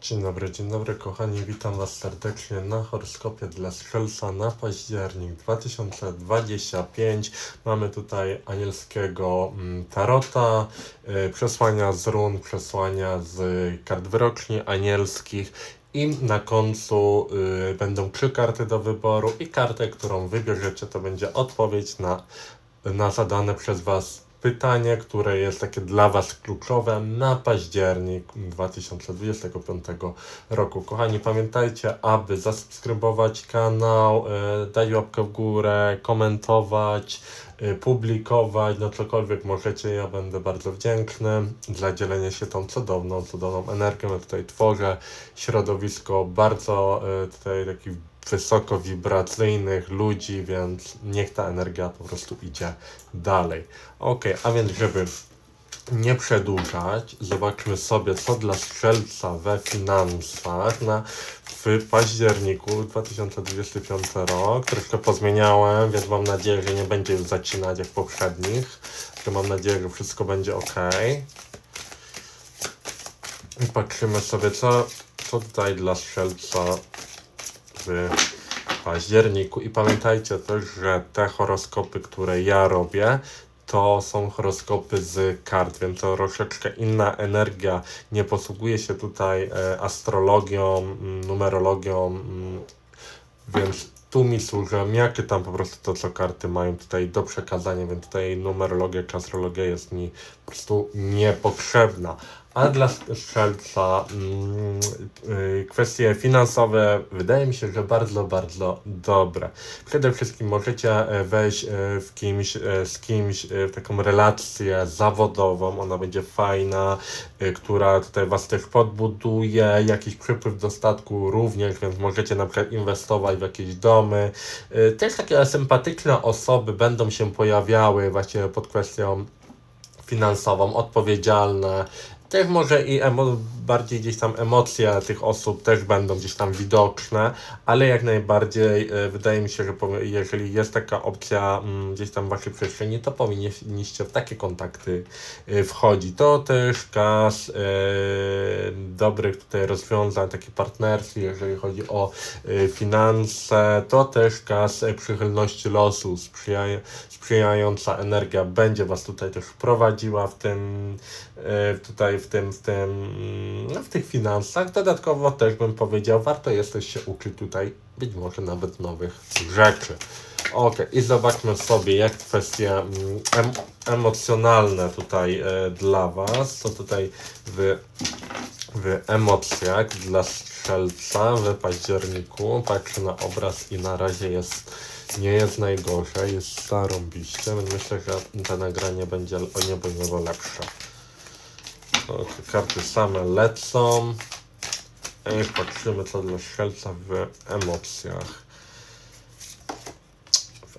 Dzień dobry, dzień dobry kochani, witam Was serdecznie na horoskopie dla Strzelca na październik 2025. Mamy tutaj anielskiego mm, tarota, y, przesłania z run, przesłania z kart wyroczni anielskich i na końcu y, będą trzy karty do wyboru i kartę, którą wybierzecie to będzie odpowiedź na, na zadane przez Was pytanie, które jest takie dla Was kluczowe na październik 2025 roku. Kochani, pamiętajcie, aby zasubskrybować kanał, e, dać łapkę w górę, komentować, e, publikować, no cokolwiek możecie, ja będę bardzo wdzięczny za dzielenie się tą cudowną, cudowną energią. Ja tutaj tworzę środowisko bardzo e, tutaj takich wysoko wibracyjnych ludzi, więc niech ta energia po prostu idzie dalej. Ok, a więc żeby nie przedłużać, zobaczmy sobie, co dla strzelca we finansach na, w październiku 2025 rok. Troszkę pozmieniałem, więc mam nadzieję, że nie będzie już zacinać jak poprzednich. Że mam nadzieję, że wszystko będzie ok. I patrzymy sobie, co, co tutaj dla strzelca w październiku. I pamiętajcie też, że te horoskopy, które ja robię, to są horoskopy z kart, więc to troszeczkę inna energia. Nie posługuje się tutaj e, astrologią, mm, numerologią, mm, więc tu mi służę, jakie tam po prostu to, co karty mają tutaj do przekazania, więc tutaj numerologia czy astrologia jest mi po prostu niepotrzebna. A dla strzelca mm, y, kwestie finansowe wydaje mi się, że bardzo, bardzo dobre. Przede wszystkim możecie e, wejść e, w kimś, e, z kimś w taką relację zawodową, ona będzie fajna, która tutaj Was też podbuduje, jakiś przypływ dostatku również, więc możecie na przykład inwestować w jakieś domy. Też takie sympatyczne osoby będą się pojawiały właśnie pod kwestią finansową, odpowiedzialne. Też może i emo- bardziej gdzieś tam emocje tych osób też będą gdzieś tam widoczne, ale jak najbardziej e, wydaje mi się, że jeżeli jest taka opcja mm, gdzieś tam w waszej przestrzeni, to powinniście w takie kontakty e, wchodzić. To też kas e, dobrych tutaj rozwiązań, takie partnerstw, jeżeli chodzi o e, finanse, to też kas e, przychylności losu, sprzyja- sprzyjająca energia będzie was tutaj też prowadziła w tym, tutaj w tym, w tym, mm, no, w tych finansach. Dodatkowo też bym powiedział, warto jest się uczyć tutaj być może nawet nowych rzeczy. Ok, i zobaczmy sobie, jak kwestie mm, em, emocjonalne tutaj e, dla Was, co tutaj w, w emocjach dla strzelca w październiku. Patrzę na obraz i na razie jest, nie jest najgorzej, jest zarąbiście, myślę, że to nagranie będzie o niebo niebo lepsze. Ok, karty same lecą. I patrzymy co dla strzelca w emocjach.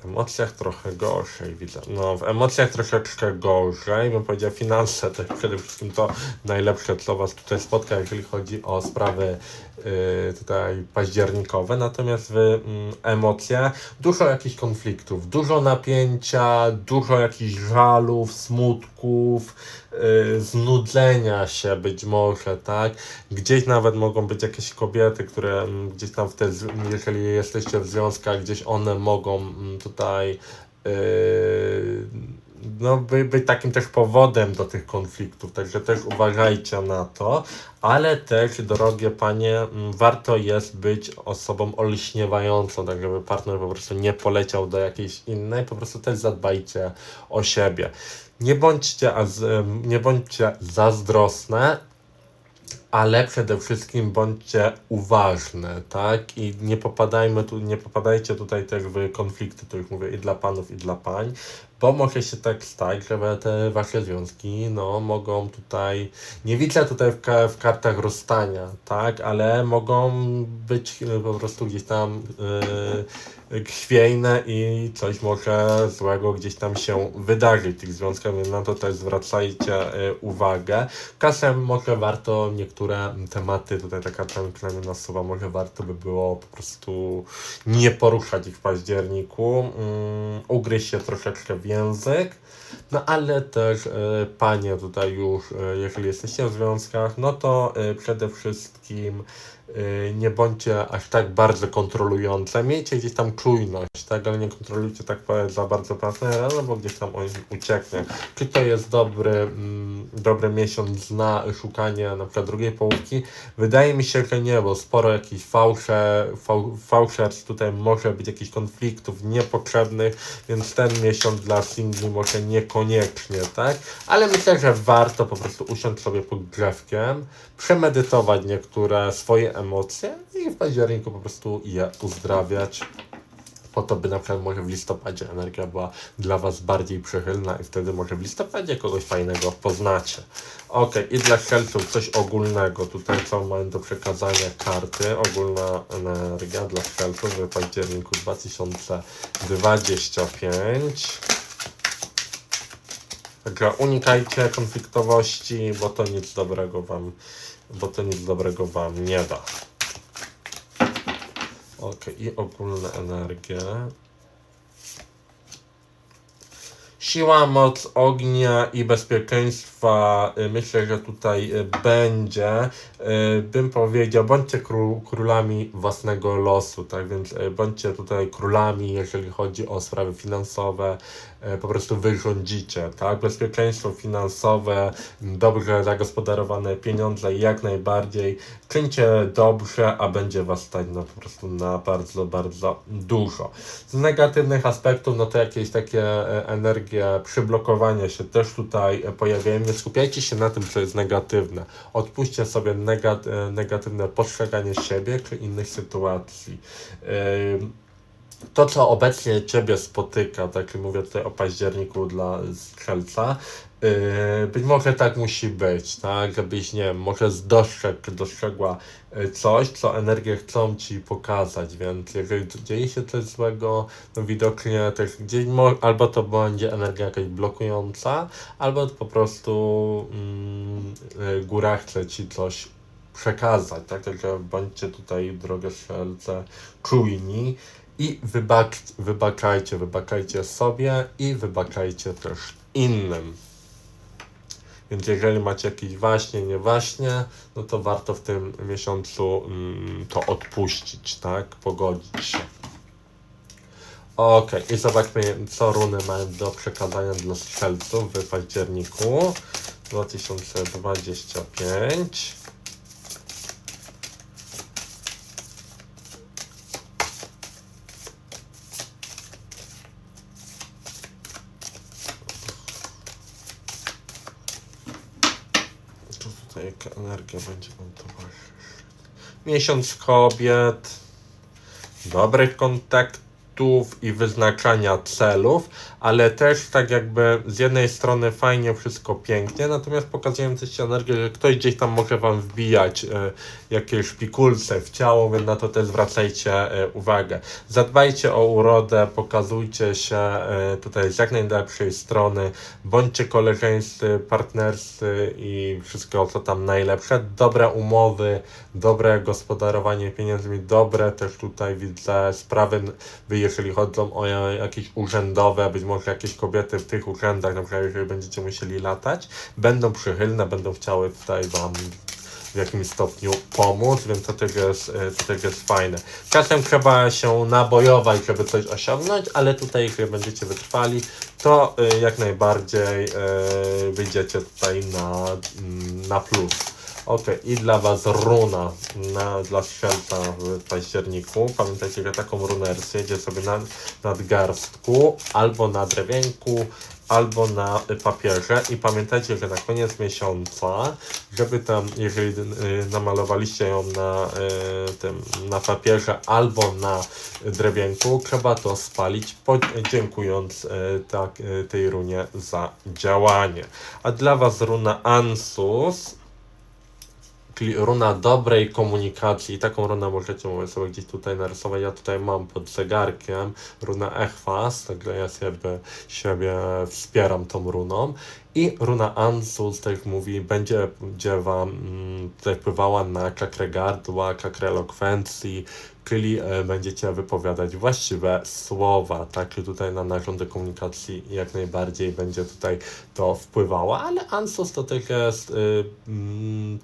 W emocjach trochę gorzej widzę. No, w emocjach troszeczkę gorzej. Bym powiedział, finanse to przede wszystkim to najlepsze, co Was tutaj spotka, jeżeli chodzi o sprawy yy, tutaj październikowe. Natomiast w mm, emocjach dużo jakichś konfliktów, dużo napięcia, dużo jakichś żalów, smutków, yy, znudzenia się być może, tak? Gdzieś nawet mogą być jakieś kobiety, które mm, gdzieś tam w te, jeżeli jesteście w związkach, gdzieś one mogą mm, tutaj yy, no, by, być takim też powodem do tych konfliktów, także też uważajcie na to, ale też, drogie panie, mm, warto jest być osobą olśniewającą, tak żeby partner po prostu nie poleciał do jakiejś innej, po prostu też zadbajcie o siebie. Nie bądźcie, nie bądźcie zazdrosne, ale przede wszystkim bądźcie uważne, tak? I nie popadajmy tu, nie popadajcie tutaj też w konflikty, już mówię i dla panów, i dla pań, bo może się tak stać, że te wasze związki, no, mogą tutaj, nie widzę tutaj w, w kartach rozstania, tak? Ale mogą być e, po prostu gdzieś tam yy, chwiejne i coś może złego gdzieś tam się wydarzyć w tych związkach, więc na to też zwracajcie y, uwagę. Czasem może warto niektóre tematy, tutaj taka przynajmniej nasuwa, może warto by było po prostu nie poruszać ich w październiku, um, ugryźć się troszeczkę w język. No ale też e, panie tutaj już, e, jeżeli jesteście w związkach, no to przede wszystkim nie bądźcie aż tak bardzo kontrolujące. Miejcie gdzieś tam czujność, tak, ale nie kontrolujcie tak za bardzo partnera, no bo gdzieś tam on ucieknie. Czy to jest dobry, mm, dobry miesiąc na szukanie na przykład drugiej połówki? Wydaje mi się, że nie, bo sporo jakichś fałsze, fał, fałszerstw tutaj może być jakichś konfliktów niepotrzebnych, więc ten miesiąc dla singli może niekoniecznie, tak? Ale myślę, że warto po prostu usiąść sobie pod drzewkiem, przemedytować niektóre swoje emocje i w październiku po prostu je uzdrawiać po to, by na przykład może w listopadzie energia była dla Was bardziej przychylna i wtedy może w listopadzie kogoś fajnego poznacie. Ok, i dla strzelców coś ogólnego. Tutaj co mamy do przekazania karty. Ogólna energia dla strzelców w październiku 2025. Także unikajcie konfliktowości, bo to nic dobrego Wam, bo to nic dobrego Wam nie da. Ok, i ogólna energia. Siła, moc ognia i bezpieczeństwa y, myślę, że tutaj y, będzie. Y, Bym powiedział, bądźcie kró królami własnego losu, tak więc bądźcie tutaj królami, jeżeli chodzi o sprawy finansowe, po prostu wy rządzicie, tak? Bezpieczeństwo finansowe, dobrze zagospodarowane pieniądze jak najbardziej. Czyńcie dobrze, a będzie was stać na po prostu na bardzo, bardzo dużo. Z negatywnych aspektów, no to jakieś takie e, energie przyblokowania się też tutaj e, pojawiają. Nie skupiajcie się na tym, co jest negatywne. Odpuśćcie sobie negat, e, negatywne postrzeganie siebie czy innych sytuacji. Ym, to, co obecnie Ciebie spotyka, tak mówię tutaj o październiku dla strzelca, yy, być może tak musi być, tak, żebyś, nie wiem, może dostrzegł, dostrzegła yy, coś, co energie chcą Ci pokazać, więc jeżeli dzieje się coś złego, no widocznie też gdzieś, albo to będzie energia jakaś blokująca, albo po prostu mm, yy, góra chce Ci coś przekazać, tak, także bądźcie tutaj, drogie strzelce, czujni, i wybacz, wybaczajcie, wybaczajcie sobie i wybaczajcie też innym. Więc jeżeli macie jakieś właśnie, nie właśnie, no to warto w tym miesiącu mm, to odpuścić, tak? Pogodzić się. Ok, i zobaczmy, co runy mają do przekazania dla strzelców w październiku 2025. Tu tutaj jaka energia będzie wam towarzyszyć. Miesiąc kobiet, dobrych kontaktów i wyznaczania celów, ale też tak jakby z jednej strony fajnie wszystko pięknie, natomiast pokazujące się energię, że ktoś gdzieś tam może wam wbijać e, jakieś szpikulce w ciało, więc na to też zwracajcie e, uwagę. Zadbajcie o urodę, pokazujcie się e, tutaj z jak najlepszej strony, bądźcie koleżeńscy, partnerscy i wszystko co tam najlepsze. Dobre umowy, dobre gospodarowanie pieniędzmi, dobre też tutaj widzę sprawy, wy jeżeli chodzą o ja- jakieś urzędowe, być może jakieś kobiety w tych urzędach, na przykład jeżeli będziecie musieli latać, będą przychylne, będą chciały tutaj wam w jakimś stopniu pomóc, więc to też jest, e, to też jest fajne. Czasem trzeba się nabojować, żeby coś osiągnąć, ale tutaj, jeżeli będziecie wytrwali, to e, jak najbardziej e, wyjdziecie tutaj na, mm, na plus. Ok, i dla Was runa na, dla strzelca w październiku. Pamiętajcie, że taką runę rysujecie sobie na nadgarstku, albo na drewienku, albo na papierze. I pamiętajcie, że na koniec miesiąca, żeby tam, jeżeli y, namalowaliście ją na y, tym, na papierze albo na drewienku, trzeba to spalić, podziękując y, tak, tej runie za działanie. A dla Was runa Ansus runa dobrej komunikacji. Taką runę możecie sobie gdzieś tutaj narysować. Ja tutaj mam pod zegarkiem runę Echwas, także ja siebie, siebie wspieram tą runą. I runa Ansus, tak jak mówi, będzie, będzie Wam mm, tutaj wpływała na czakrę gardła, czakrę elokwencji, czyli e, będziecie wypowiadać właściwe słowa, tak? Czyli tutaj na narządy komunikacji jak najbardziej będzie tutaj to wpływało, ale Ansus to też jest, y, mm, y,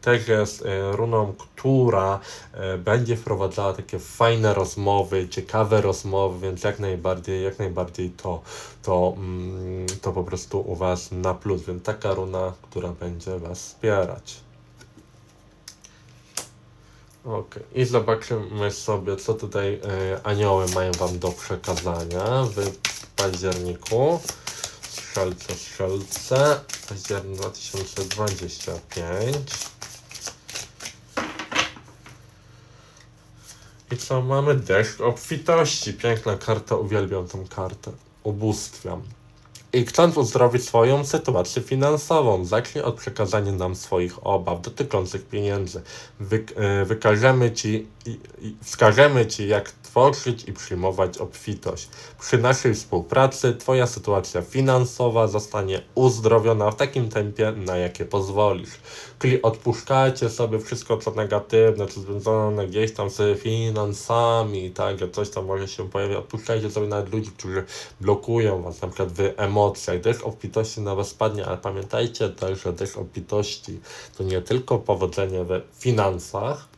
też jest runą, która będzie wprowadzała takie fajne rozmowy, ciekawe rozmowy, więc jak najbardziej, jak najbardziej to, to, mm, to po prostu u Was na plus, więc taka runa, która będzie Was wspierać. Okej, i zobaczymy sobie, co tutaj e, anioły mają Wam do przekazania w październiku. Strzelce, strzelce, październik 2025. I co mamy? Deszcz obfitości. Piękna karta, uwielbiam tą kartę. Ubóstwiam. I chcąc uzdrowić swoją sytuację finansową, zacznij od przekazania nam swoich obaw dotyczących pieniędzy. Wy, e, wykażemy Ci wskażemy Ci, jak tworzyć i przyjmować obfitość. Przy naszej współpracy Twoja sytuacja finansowa zostanie uzdrowiona w takim tempie, na jakie pozwolisz. Czyli odpuszczajcie sobie wszystko, co negatywne, co związane gdzieś tam z finansami, tak, że coś tam może się pojawić. Odpuszczajcie sobie nawet ludzi, którzy blokują Was, na przykład w emocjach. Deszcz obfitości na Was spadnie, ale pamiętajcie też, że deszcz obfitości to nie tylko powodzenie we finansach,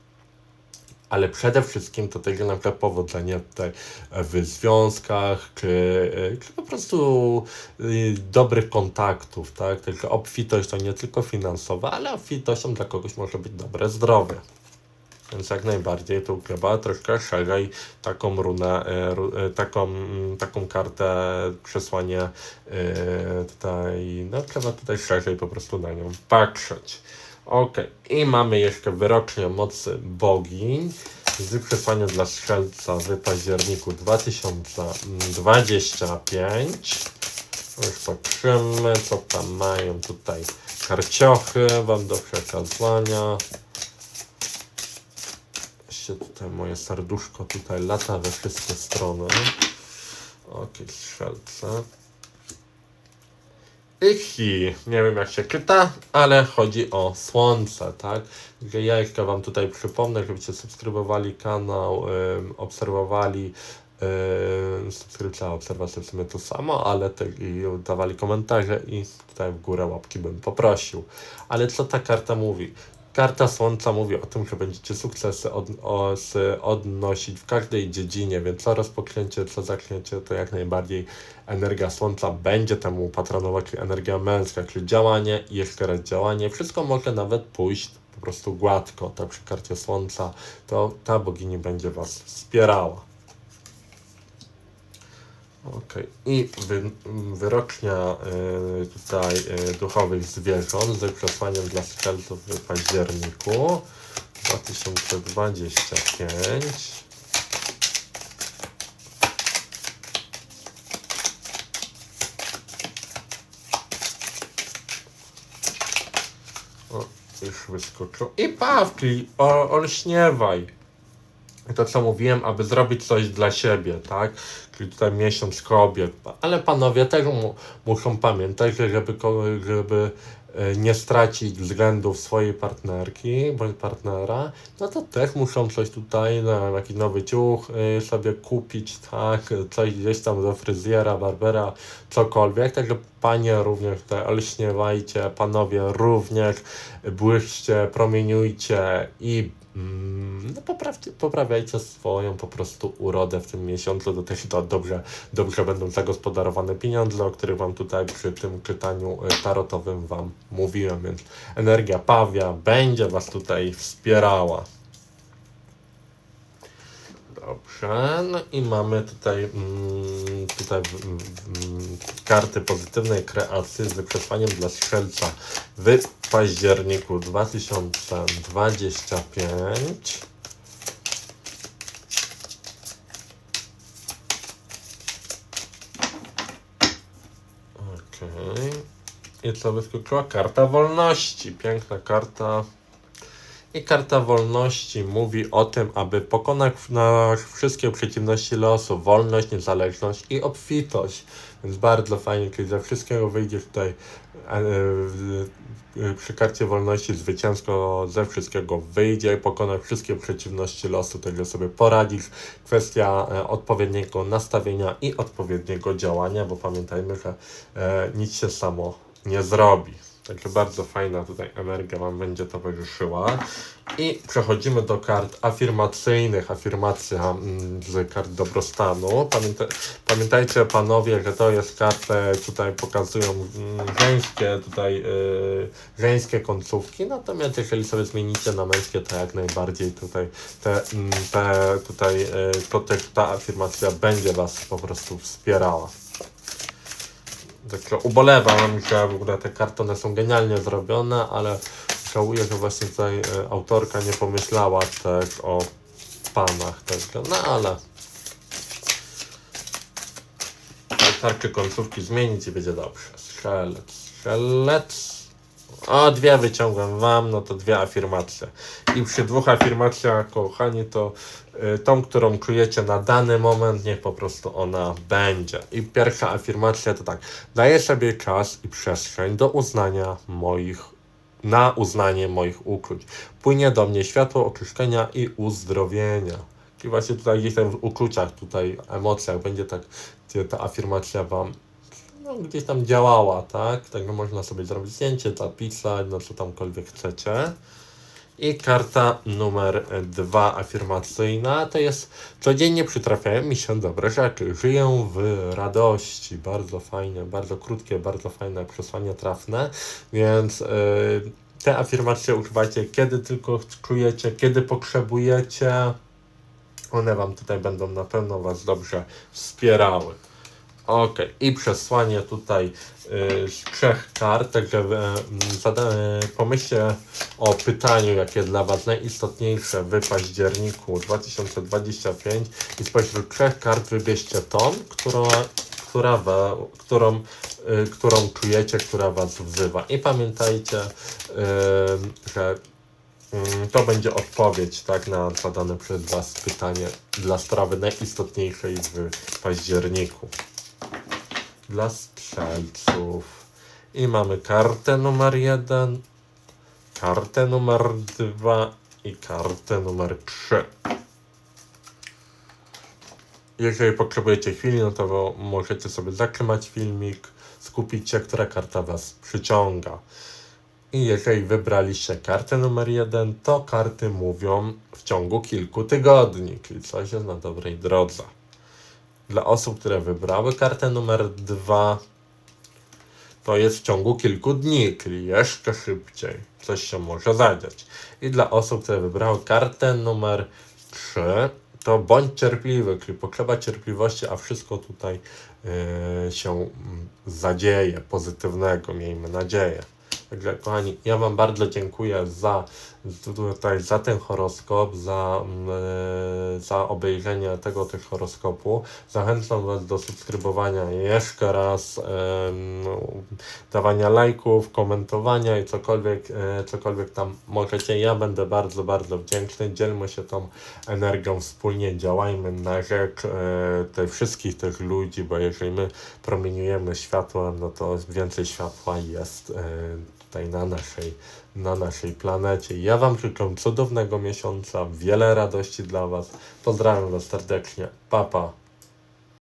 ale przede wszystkim to też na przykład powodzenie tutaj w związkach, czy, czy po prostu y, dobrych kontaktów, tak? Tylko obfitość to nie tylko finansowa, ale obfitością dla kogoś może być dobre zdrowie. Więc jak najbardziej tu trzeba troszkę szerzej taką runę, e, e, taką, mm, taką kartę, przesłanie e, tutaj, no trzeba tutaj szerzej po prostu na nią patrzeć. Ok, i mamy jeszcze wyrocznie mocy bogiń z przesłaniem dla strzelca w październiku 2025. Już patrzymy, co tam mają tutaj karciochy wam do przekazania. Się tutaj moje serduszko tutaj lata we wszystkie strony. Ok, strzelce. Ichi, nie wiem jak się czyta, ale chodzi o słońce, tak? Że ja jeszcze wam tutaj przypomnę, żebyście subskrybowali kanał, obserwowali, yy, subskrypcja, obserwacja w sumie to samo, ale też i dawali komentarze i tutaj w górę łapki bym poprosił. Ale co ta karta mówi? Karta Słońca mówi o tym, że będziecie sukcesy od, o, z, odnosić w każdej dziedzinie, więc co rozpoczęcie, co zaczniecie, to jak najbardziej energia Słońca będzie temu patronować, energia męska, czyli działanie i jeszcze raz działanie. Wszystko może nawet pójść po prostu gładko, tak przy karcie Słońca, to ta bogini będzie Was wspierała. Okej, i wy, wyrocznia y, tutaj y, duchowych zwierząt z przesłaniem dla strzelców w październiku 2025. O, już wyskoczył. I Pawki, olśniewaj. To co mówiłem, aby zrobić coś dla siebie, tak? Czyli tutaj miesiąc kobiet. Ale panowie też mu, muszą pamiętać, że żeby, żeby e, nie stracić względów swojej partnerki bądź partnera, no to też muszą coś tutaj, no, jakiś nowy ciuch y, sobie kupić, tak? Coś gdzieś tam do fryzjera, barbera, cokolwiek. Także panie również tutaj olśniewajcie, panowie również błyszcie, promieniujcie i no poprawcie, poprawiajcie swoją po prostu urodę w tym miesiącu, do też to dobrze, dobrze będą zagospodarowane pieniądze, o których Wam tutaj przy tym czytaniu y, tarotowym Wam mówiłem, więc energia pawia będzie Was tutaj wspierała. Dobrze, no i mamy tutaj, mm, tutaj w- mm, karty pozytywnej kreacji z przesłaniem dla strzelca w październiku 2025. Okej. I co wyskoczyła? Karta wolności. Piękna karta. I karta wolności mówi o tym, aby pokonać na wszystkie przeciwności losu, wolność, niezależność i obfitość. Więc bardzo fajnie, kiedy ze wszystkiego wyjdzie tutaj e, w- e, przy karcie wolności zwycięsko ze wszystkiego wyjdzie i pokona wszystkie przeciwności losu, także sobie poradzisz. Kwestia e, odpowiedniego nastawienia i odpowiedniego działania, bo pamiętajmy, że e, nic się samo nie zrobi. Także bardzo fajna tutaj energia Wam będzie towarzyszyła. I przechodzimy do kart afirmacyjnych. Afirmacja mm, z kart dobrostanu. Pamięta, pamiętajcie panowie, że to jest kartę, tutaj pokazują mm, żeńskie, tutaj yy, żeńskie końcówki. Natomiast jeżeli sobie zmienicie na męskie, to jak najbardziej tutaj te, mm, te tutaj yy, to też ta afirmacja będzie Was po prostu wspierała. Także ubolewam, że w ogóle te kartony są genialnie zrobione, ale żałuję, że właśnie tutaj e, autorka nie pomyślała też o panach. Także, no ale wystarczy końcówki zmienić i będzie dobrze. Strzelec, strzelec. O, dwie wyciągam wam, no to dwie afirmacje. I przy dwóch afirmacjach, kochani, to y, tą, którą czujecie na dany moment, niech po prostu ona będzie. I pierwsza afirmacja to tak. Daję sobie czas i przestrzeń do uznania moich, na uznanie moich uczuć. Płynie do mnie światło oczyszczenia i uzdrowienia. I właśnie tutaj gdzieś tam w uczuciach, tutaj emocjach będzie tak, ta afirmacja wam no, gdzieś tam działała, tak? Także można sobie zrobić zdjęcie, zapisać, no co tamkolwiek chcecie. I karta numer dwa afirmacyjna to jest codziennie przytrafiają mi się dobre rzeczy. Żyję w radości. Bardzo fajne, bardzo krótkie, bardzo fajne przesłanie trafne. Więc yy, te afirmacje używajcie kiedy tylko czujecie, kiedy potrzebujecie. One Wam tutaj będą na pewno Was dobrze wspierały. Ok, i przesłanie tutaj y, z trzech kart, także y, zada, y, pomyślcie o pytaniu, jakie dla Was najistotniejsze w październiku 2025 i spośród trzech kart wybierzcie tą, która, która którą, którą czujecie, która Was wzywa. I pamiętajcie, że Mm, To będzie odpowiedź tak, na zadane przez Was pytanie dla sprawy najistotniejszej w październiku. Dla strzelców. I mamy kartę numer jeden, kartę numer dwa i kartę numer trzy. Jeżeli potrzebujecie chwili, no to możecie sobie zatrzymać filmik, skupić się, która karta Was przyciąga. I jeżeli wybraliście kartę numer jeden, to karty mówią w ciągu kilku tygodni, czyli coś jest na dobrej drodze. Dla osób, które wybrały kartę numer dwa, to jest w ciągu kilku dni, czyli jeszcze szybciej. Coś się może zadziać. I dla osób, które wybrały kartę numer 3, to bądź cierpliwy, czyli potrzeba cierpliwości, a wszystko tutaj yy, się mm, zadzieje pozytywnego, miejmy nadzieję. Także kochani, ja Wam bardzo dziękuję za tutaj za ten horoskop, za, mm, e, za obejrzenie tego też horoskopu. Zachęcam Was do subskrybowania jeszcze raz, dawania lajków, komentowania i cokolwiek, e, cokolwiek tam możecie. Ja będę bardzo, bardzo wdzięczny. Dzielmy się tą energią wspólnie, działajmy na rzecz e, tych wszystkich tych ludzi, bo jeżeli my promieniujemy światłem, no to więcej światła jest tutaj na naszej, na naszej planecie. Ja Wam życzę cudownego miesiąca, wiele radości dla Was. Pozdrawiam Was serdecznie. Pa, pa.